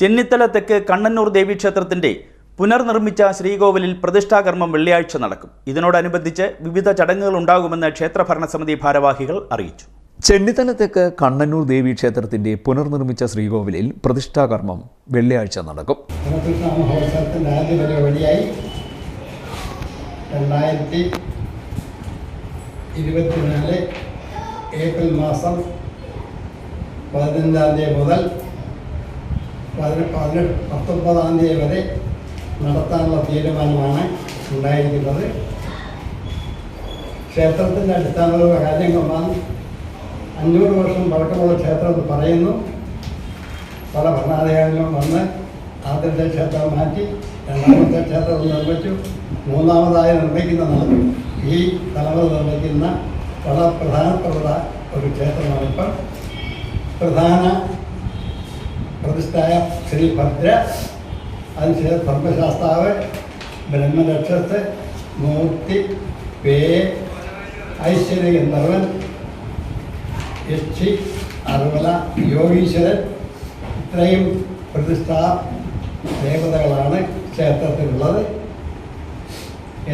ചെന്നിത്തല തെക്ക് കണ്ണന്നൂർ ദേവീക്ഷേത്രത്തിന്റെ പുനർനിർമ്മിച്ച ശ്രീകോവിലിൽ പ്രതിഷ്ഠാകർമ്മം വെള്ളിയാഴ്ച നടക്കും. ഇതിനോടനുബന്ധിച്ച് വിവിധ ചടങ്ങുകൾ ഉണ്ടാകുമെന്ന് ക്ഷേത്ര ഭരണസമിതി ഭാരവാഹികൾ അറിയിച്ചു. ചെന്നിത്തല തെക്ക് കണ്ണന്നൂർ ദേവി ക്ഷേത്രത്തിന്റെ പുനർനിർമ്മിച്ച ശ്രീകോവിലിൽ പ്രതിഷ്ഠാകർമ്മം വെള്ളിയാഴ്ച നടക്കും. രണ്ടായിരത്തി ഇരുപത്തിനാല് ഏപ്രിൽ മാസം പതിനഞ്ചാം തീയതി മുതൽ പതിനെട്ട് പത്തൊമ്പതാം തീയതി വരെ നടത്താനുള്ള തീരുമാനമാണ് ഉണ്ടായിരിക്കുന്നത്. ക്ഷേത്രത്തിന്റെ അടിസ്ഥാനപരമായ കാര്യങ്ങളാണ് അഞ്ഞൂറ് വർഷം പഴക്കമുള്ള ക്ഷേത്രം എന്ന് പറയുന്നു. പല ഭരണാധികാരികളും വന്ന് ആദ്യത്തെ ക്ഷേത്രം മാറ്റി രണ്ടാമത്തെ ക്ഷേത്രം നിർമ്മിച്ചു മൂന്നാമതായി നിർമ്മിക്കുന്നതാണ് ഈ തലമുറ നിർമ്മിക്കുന്ന വളരെ പ്രധാനപ്പെട്ട ഒരു ക്ഷേത്രമാണ് ഇപ്പം പ്രധാന പ്രതിഷ്ഠായ ശ്രീ ഭദ്ര അതിനുശേഷം ധർമ്മശാസ്താവ് ബ്രഹ്മരക്ഷസ് മൂർത്തി പേ ഐശ്വര്യ ഗന്ധർവൻ യക്ഷി അർവല യോഗീശ്വരൻ ഇത്രയും പ്രതിഷ്ഠാ ദേവതകളാണ് ക്ഷേത്രത്തിലുള്ളത്.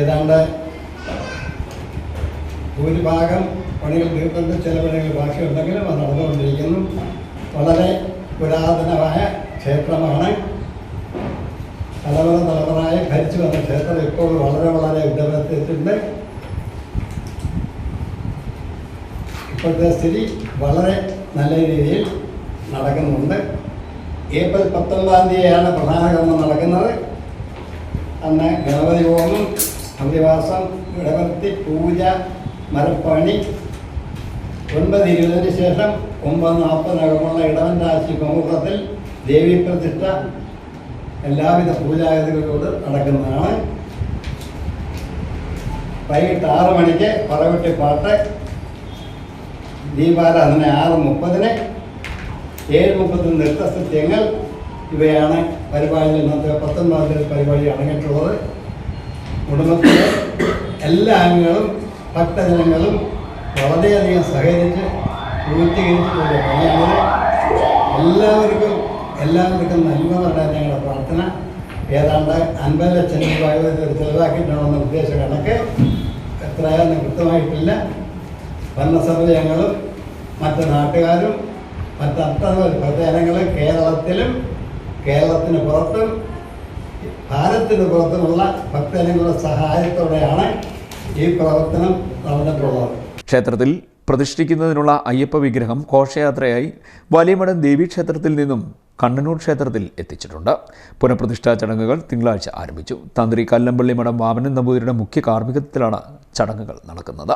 ഏതാണ്ട് ഭൂരിഭാഗം പണികൾ തീർത്തുണ്ട്. ചില പണികൾ ബാക്കിയുണ്ടെങ്കിലും അത് നടന്നുകൊണ്ടിരിക്കുന്നു. വളരെ പുരാതനമായ ക്ഷേത്രമാണ്. തലമുറ തലമുറയായി ഭരിച്ചു വന്ന ക്ഷേത്രം ഇപ്പോൾ വളരെ വളരെ ഉന്നതത്തിട്ടുണ്ട് ഇപ്പോഴത്തെ സ്ഥിതി വളരെ നല്ല രീതിയിൽ നടക്കുന്നുണ്ട്. ഏപ്രിൽ പത്തൊമ്പതാം തീയതിയാണ് പ്രധാന കർമ്മം നടക്കുന്നത്. അന്ന് ഗണപതി ഹോമം അന്തിവാസം ഗണപതി പൂജ മരപ്പണി ഒൻപത് ഇരുപതിന് ശേഷം ഒമ്പത് നാൽപ്പതിനകമുള്ള ഇടവൻ രാശി മുഹൂർത്തത്തിൽ ദേവീ പ്രതിഷ്ഠ എല്ലാവിധ പൂജാഗതികളോട് നടക്കുന്നതാണ്. വൈകിട്ട് ആറ് മണിക്ക് പറവെട്ടി പാട്ട് ദീപാരാധന ആറ് മുപ്പതിന് ഏഴ് മുപ്പത്തിന് നൃത്തസത്യങ്ങൾ ഇവയാണ് പരിപാടിയിൽ ഇന്നത്തെ പത്തൊൻപതാം പരിപാടി അടങ്ങിയിട്ടുള്ളത് കുടുംബത്തിലെ എല്ലാ അംഗങ്ങളും ഭക്തജനങ്ങളും വളരെയധികം സഹകരിച്ച് പൂർത്തീകരിച്ചിട്ടുള്ള പണിയാണിത് എല്ലാവർക്കും എല്ലാവർക്കും നന്മ പറയാൻ ഞങ്ങളുടെ പ്രാർത്ഥന. ഏതാണ്ട് അൻപത് ലക്ഷം രൂപ ചെലവാക്കിയിട്ടുണ്ടെന്ന ഉദ്ദേശ കണക്ക്. എത്രയാണെന്ന് കൃത്യമായിട്ടില്ല. ഭരണസമിതിയങ്ങളും മറ്റ് നാട്ടുകാരും മറ്റ് മറ്റത്ര പ്രചാരങ്ങൾ കേരളത്തിലും കേരളത്തിന് പുറത്തും ഭാരതത്തിന് പുറത്തുമുള്ള ഭക്തജനങ്ങളുടെ സഹായത്തോടെയാണ് ഈ പ്രവർത്തനം നടന്നിട്ടുള്ളത്. ക്ഷേത്രത്തിൽ പ്രതിഷ്ഠിക്കുന്നതിനുള്ള അയ്യപ്പ വിഗ്രഹം ഘോഷയാത്രയായി വലിയമടം ദേവീക്ഷേത്രത്തിൽ നിന്നും കണ്ണനൂർ ക്ഷേത്രത്തിൽ എത്തിച്ചിട്ടുണ്ട്. പുനഃപ്രതിഷ്ഠാ ചടങ്ങുകൾ തിങ്കളാഴ്ച ആരംഭിച്ചു. തന്ത്രി കല്ലമ്പള്ളി മഠം വാമനൻ നമ്പൂതിരിയുടെ മുഖ്യ കാർമ്മികത്വത്തിലാണ് ചടങ്ങുകൾ നടക്കുന്നത്.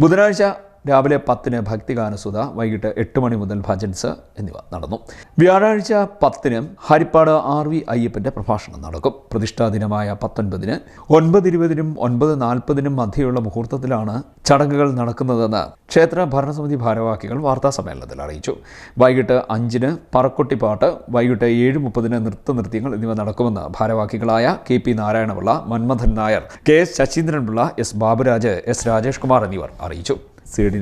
ബുധനാഴ്ച രാവിലെ പത്തിന് ഭക്തിഗാനസുധ വൈകിട്ട് എട്ട് മണി മുതൽ ഭജൻസ് എന്നിവ നടന്നു. വ്യാഴാഴ്ച പത്തിന് ഹരിപ്പാട് ആർ വി അയ്യപ്പന്റെ പ്രഭാഷണം നടക്കും. പ്രതിഷ്ഠാ ദിനമായ പത്തൊൻപതിന് ഒൻപത് ഇരുപതിനും ഒൻപത് നാൽപ്പതിനും മധ്യയുള്ള മുഹൂർത്തത്തിലാണ് ചടങ്ങുകൾ നടക്കുന്നതെന്ന് ക്ഷേത്ര ഭരണസമിതി ഭാരവാഹികൾ വാർത്താ സമ്മേളനത്തിൽ അറിയിച്ചു. വൈകിട്ട് അഞ്ചിന് പറക്കൊട്ടിപ്പാട്ട് വൈകിട്ട് ഏഴ് മുപ്പതിന് നൃത്തനൃത്യങ്ങൾ എന്നിവ നടക്കുമെന്ന് ഭാരവാഹികളായ K P Narayanapillai Manmadhan Nair K S Saseendranpillai S Baburaj S Rajesh Kumar എന്നിവർ അറിയിച്ചു. C D